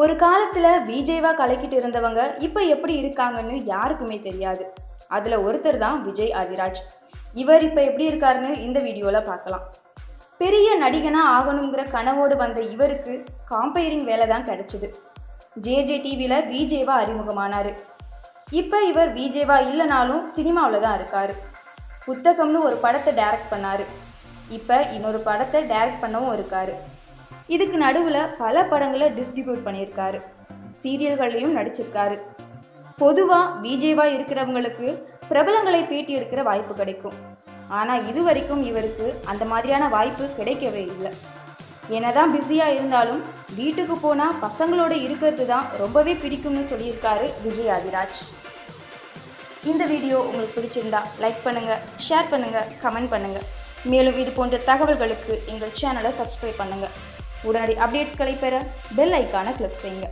ஒரு காலத்தில் விஜய்வா கலக்கிட்டு இருந்தவங்க இப்போ எப்படி இருக்காங்கன்னு யாருக்குமே தெரியாது. அதில் ஒருத்தர் தான் விஜய் ஆதிராஜ் இவர் இப்போ எப்படி இருக்காருன்னு இந்த வீடியோவில் பார்க்கலாம். பெரிய நடிகனாக ஆகணுங்கிற கனவோடு வந்த இவருக்கு காம்பைரிங் வேலை தான் கிடைச்சிது. ஜேஜே டிவியில் விஜேவா அறிமுகமானார். இப்போ இவர் விஜேவா இல்லைனாலும் சினிமாவில் தான் இருக்கார். புத்தகம்னு ஒரு படத்தை டைரக்ட் பண்ணார். இப்போ இன்னொரு படத்தை டைரக்ட் பண்ணவும் இருக்காரு. இதுக்கு நடுவில் பல படங்களை டிஸ்ட்ரிபியூட் பண்ணியிருக்காரு. சீரியல்கள்லையும் நடிச்சிருக்காரு. பொதுவாக விஜேவா இருக்கிறவங்களுக்கு பிரபலங்களை பேட்டி எடுக்கிற வாய்ப்பு கிடைக்கும். ஆனால் இது வரைக்கும் இவருக்கு அந்த மாதிரியான வாய்ப்பு கிடைக்கவே இல்லை. என்னதான் பிஸியாக இருந்தாலும் வீட்டுக்கு போனால் பசங்களோட இருக்கிறது தான் ரொம்பவே பிடிக்கும்னு சொல்லியிருக்காரு விஜய் ஆதிராஜ். இந்த வீடியோ உங்களுக்கு பிடிச்சிருந்தா லைக் பண்ணுங்கள் ஷேர் பண்ணுங்கள் கமெண்ட் பண்ணுங்கள் மேலும் இது போன்ற தகவல்களுக்கு எங்கள் சேனலை சப்ஸ்கிரைப் பண்ணுங்கள் உடனடி அப்டேட்ஸ்களை பெற பெல் ஐக்கானை கிளிக் செய்யுங்க.